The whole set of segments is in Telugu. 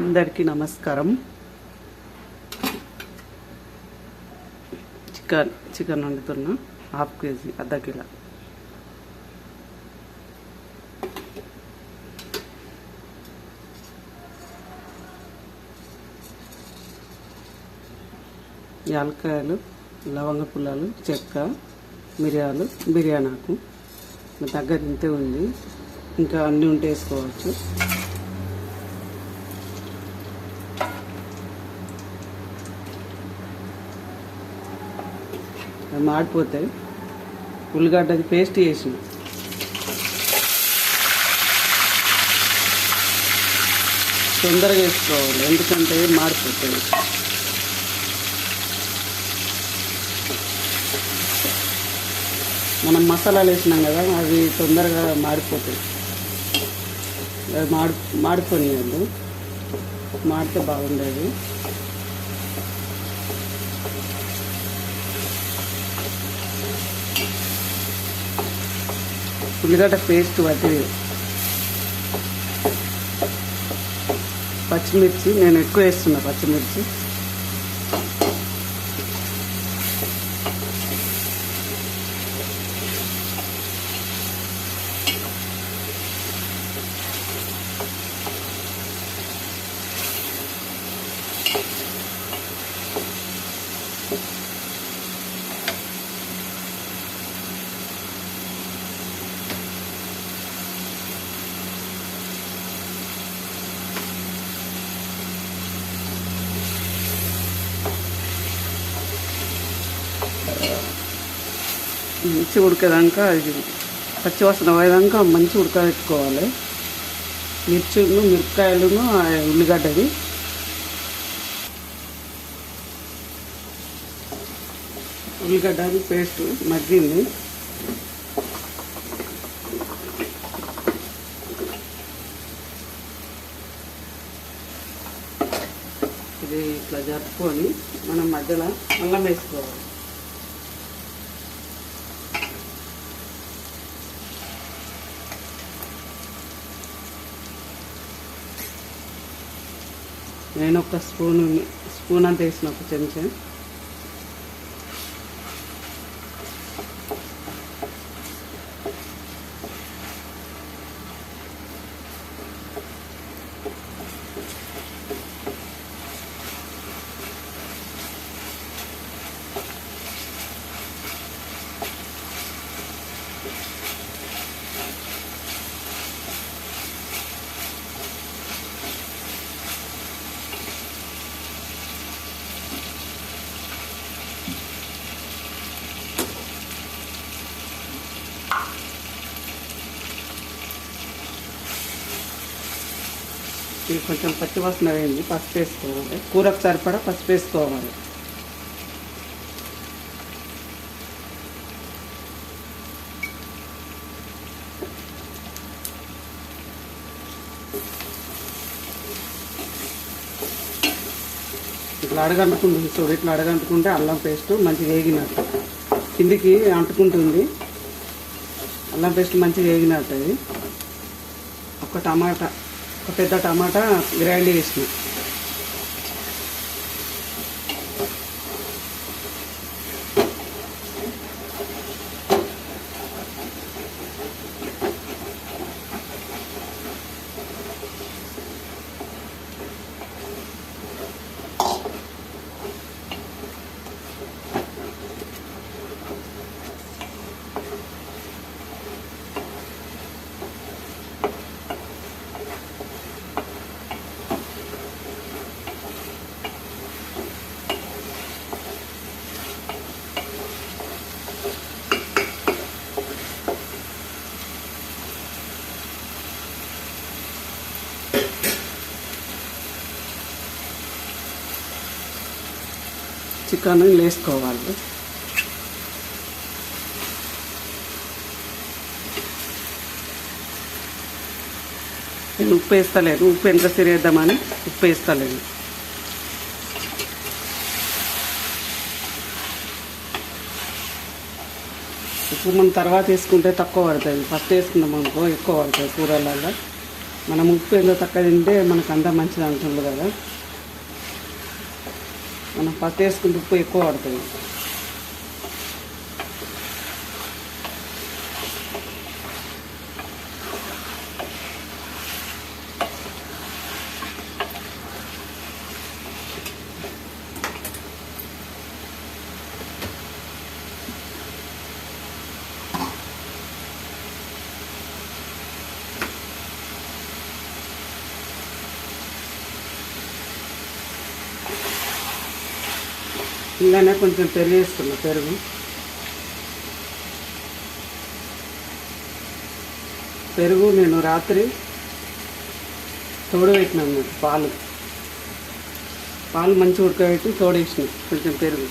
అందరికీ నమస్కారం. చికెన్ చికెన్ వండుతున్నా హాఫ్ కేజీ అర్ధ కిలో. యాలకాయలు లవంగ పుల్లలు చెక్క మిరియాలు బిర్యానీ ఆకు దగ్గర ఇంతే ఉంది. ఇంకా అన్నీ ఉంటే వేసుకోవచ్చు. మాడిపోతాయి. ఉల్లిగడ్డది పేస్ట్ చేసిన తొందరగా వేసుకోవాలి ఎందుకంటే మాడిపోతాయి. మనం మసాలాలు వేసినాం కదా అవి తొందరగా మాడిపోతాయి. మాడి మాడిపోయినాయి మాడితే బాగుండేది. ఉల్లిగడ్డ పేస్ట్ పట్టి పచ్చిమిర్చి నేను ఎక్కువ వేస్తున్నా పచ్చిమిర్చి. మంచి ఉడకేదాక ఇది పచ్చివాసన పోయేదాకా మంచి ఉడకబెట్టుకోవాలి. మిర్చులు మిరపకాయలును ఉల్లిగడ్డది ఉల్లిగడ్డ పేస్ట్ మగ్గింది. ఇది ఇట్లా జరుపుకొని మనం మధ్యలో అల్లం వేసుకోవాలి. నేను ఒక స్పూన్ స్పూన్ అంత వేసిన ఒక చెంచా. ఇది కొంచెం పచ్చి వాసన వేయండి పసుపు వేసుకోవాలి. కూరకు సరిపడా పసుపు వేసుకోవాలి. ఇట్లా అడగంటుకుంటుంది చూడు ఇట్లా అడగంటుకుంటే అల్లం పేస్ట్ మంచిగా వేగినట్టు. కిందికి అంటుకుంటుంది. అల్లం పేస్ట్ మంచిగా వేగినట్టు అది. ఒక టమాటా ఒక పెద్ద టమాటా గ్రైండ్ చేసిన. చికెన్ వేసుకోవాలి నేను ఉప్పు వేస్తలేను. ఉప్పు ఎంత సిరేద్దామని ఉప్పు వేస్తలేను. ఉప్పు మనం తర్వాత వేసుకుంటే తక్కువ పడుతుంది. ఫస్ట్ వేసుకున్నాం అనుకో ఎక్కువ పడుతుంది కూరలలో మనం ఉప్పు ఎంత తక్కువ తింటే మనకు అంతా మంచిది అంటుండ్రు కదా. మనం ఫస్ట్ వేసుకుంటే ఉప్పు ఎక్కువ పడుతుంది ఇలానే కొంచెం పెరుగు వేసుకున్నా పెరుగు పెరుగు నేను రాత్రి తోడు పెట్టినాను పాలు. పాలు మంచిగా ఉడకబెట్టి తోడేసిన కొంచెం పెరుగు.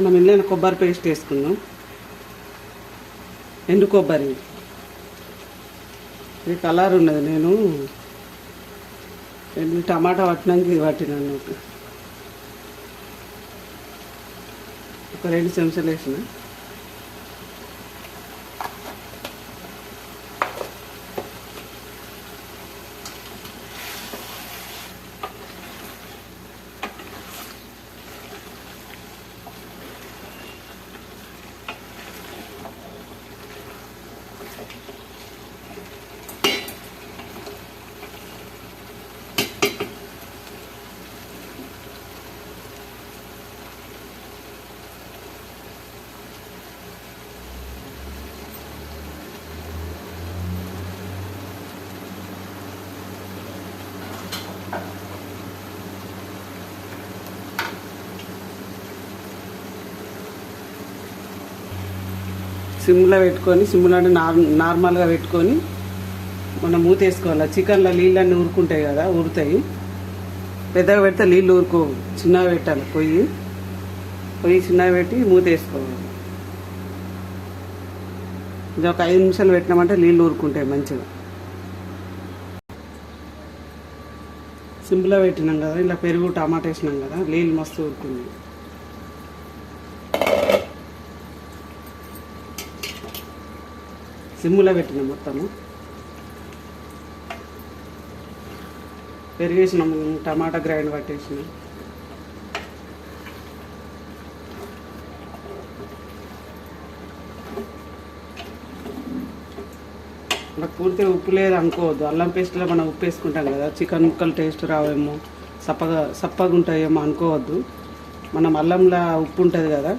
మనం ఇంట్లో కొబ్బరి పేస్ట్ వేసుకుందాం. ఎండు కొబ్బరి. ఇది కలర్ ఉన్నది నేను. ఎండు టమాటా పట్టినాక ఇది పట్టినాను ఒక ఒక రెండు చెంచాలు వేసిన. సిమ్లో పెట్టుకొని సిమ్లో అంటే నార్ నార్మల్గా పెట్టుకొని మనం మూత వేసుకోవాలి చికెన్లో నీళ్ళన్నీ ఊరుకుంటాయి కదా ఊరుతాయి. పెద్దగా పెడితే నీళ్ళు ఊరుకో చిన్నగా పెట్టాలి పొయ్యి. పొయ్యి చిన్నగా పెట్టి మూత వేసుకోవాలి ఇది ఒక ఐదు నిమిషాలు పెట్టినామంటే నీళ్ళు ఊరుకుంటాయి మంచిగా. సింపుల్గా పెట్టినాం కదా ఇలా పెరుగు టమాటా వేసినాం కదా నీళ్ళు మస్తు ఊరుకుంది. సిమ్ములో పెట్టిన మొత్తము. పెరిగేసినాము టమాటా గ్రైండ్ పట్టేసిన. మనకు పూర్తిగా ఉప్పు లేదు అనుకోవద్దు. అల్లం పేస్ట్లో మనం ఉప్పు వేసుకుంటాం కదా చికెన్ ముక్కలు టేస్ట్ రావేమో సప్పగా సప్పగా ఉంటాయేమో అనుకోవద్దు. మనం అల్లంలో ఉప్పు ఉంటుంది కదా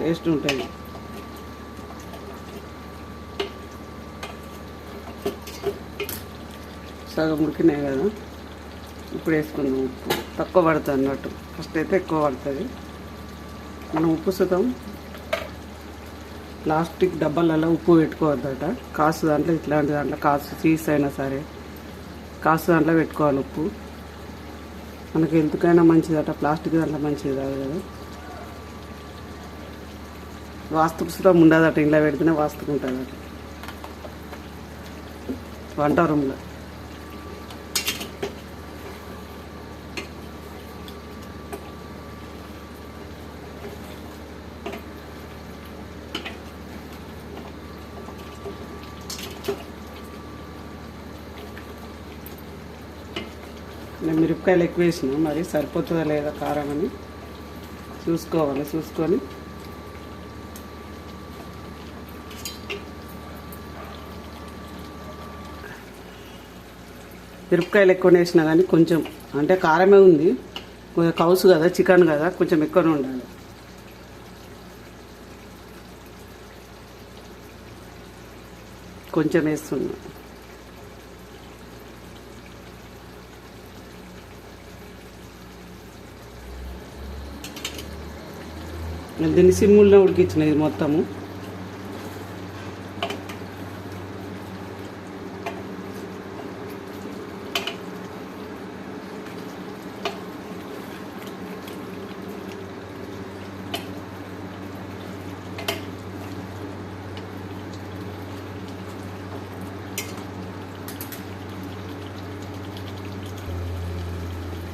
టేస్ట్ ఉంటుంది. సగం ఉడికినాయి కదా ఇప్పుడు వేసుకుందాం ఉప్పు. తక్కువ పడుతుంది అన్నట్టు. ఫస్ట్ అయితే ఎక్కువ పడుతుంది. మనం ఉప్పు సుతం. ప్లాస్టిక్ డబ్బాలలో ఉప్పు పెట్టుకోవద్దట. కాసు దాంట్లో ఇట్లాంటి దాంట్లో కాసు చీస్ అయినా సరే. కాసు దాంట్లో పెట్టుకోవాలి ఉప్పు. మనకి ఎందుకైనా మంచిదట. ప్లాస్టిక్ దాంట్లో మంచిది కాదు కదా. వాస్తు సుతం ఉండదట. ఇంట్లో పెడితేనే వాస్తుకుంటుందట వంట రూమ్లో నేను మిరపకాయలు ఎక్కువ వేసిన మరి సరిపోతుందా లేదా కారం అని చూసుకోవాలి చూసుకొని. మిరపకాయలు ఎక్కువ వేసినా కానీ కొంచెం అంటే కారమే ఉంది. కొంచెం కౌసు కదా చికెన్ కదా కొంచెం ఎక్కువనే ఉండాలి. కొంచెం వేస్తున్నా. దీన్ని సిమ్ముల్లో ఉడికించిన ఇది మొత్తము.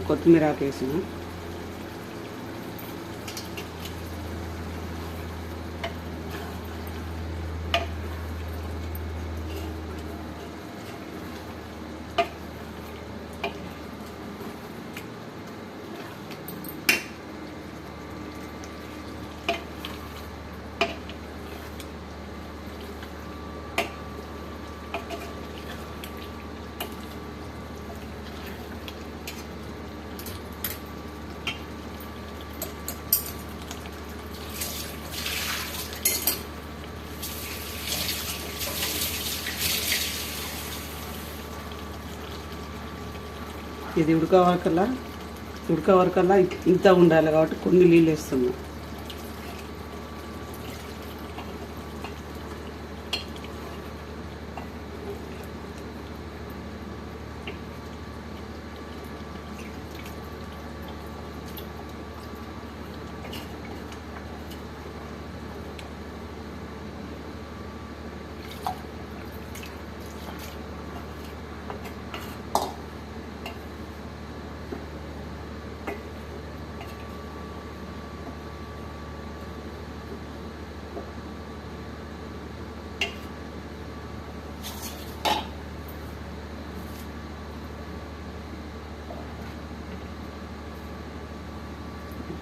కొత్తిమీర ఆకేసినా ఇది ఉడకవరకల్లా ఉడకవరకల్లా ఇంత ఉండాలి కాబట్టి కొన్ని నీళ్ళు వేస్తున్నాం.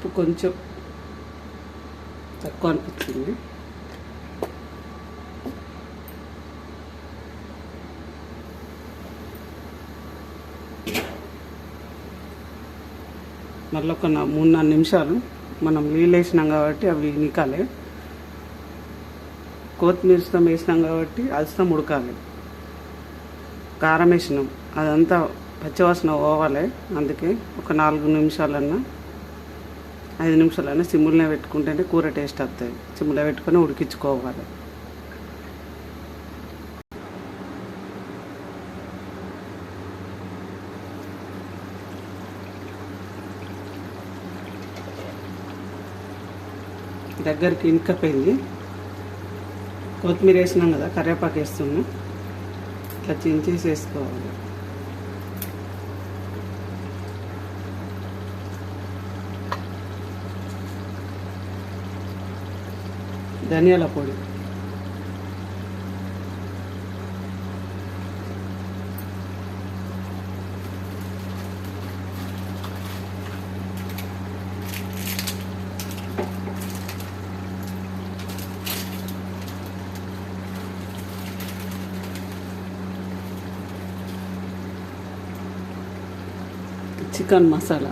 ఉప్పు కొంచెం తక్కువ అనిపించింది. మళ్ళీ ఒక మూడు నాలుగు నిమిషాలు మనం నీళ్ళు వేసినాం కాబట్టి అవి నికాలి. కొత్తిమీర వేసినాం కాబట్టి అల్సరం ఉడకాలి. కారం వేసినాం. అదంతా పచ్చివాసన పోవాలి. అందుకే ఒక నాలుగు నిమిషాలన్నా ఐదు నిమిషాలైనా సిమ్ములనే పెట్టుకుంటేనే కూర టేస్ట్ వస్తుంది సిమ్ములో పెట్టుకొని ఉడికించుకోవాలి. దగ్గరికి ఇంకపోయింది కొత్తిమీర వేసినాం కదా కరివేపాకు వేస్తున్నాం. ఇట్లా చించేసి వేసుకోవాలి ధనియాల పొడి చికెన్ మసాలా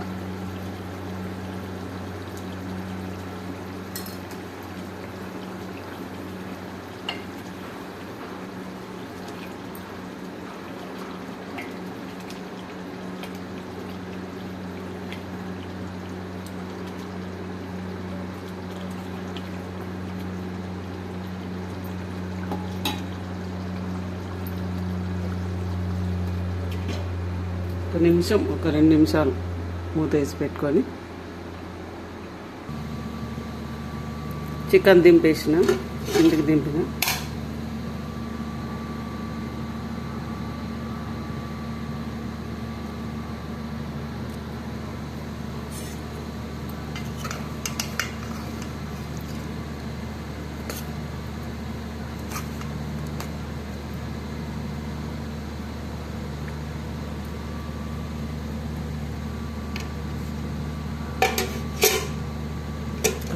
ఒక నిమిషం ఒక రెండు నిమిషాలు మూత వేసి పెట్టుకొని. చికెన్ దింపేసిన ఇంటికి దింపిన.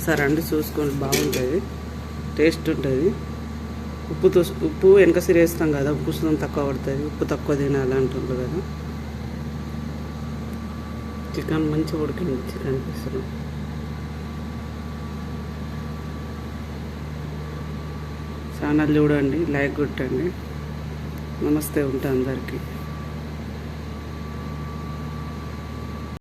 ఒకసారి అండి చూసుకోండి బాగుంటుంది. టేస్ట్ ఉంటుంది. ఉప్పుతో ఉప్పు వెనక సిరేస్తాం కదా ఉప్పు సుతం తక్కువ పడుతుంది. ఉప్పు తక్కువ తినాలి అంటుండ్రు కదా. చికెన్ మంచిగా ఉడికింది చికెన్ పీసులు. ఛానల్ చూడండి లైక్ కొట్టండి. నమస్తే ఉంటా అందరికీ.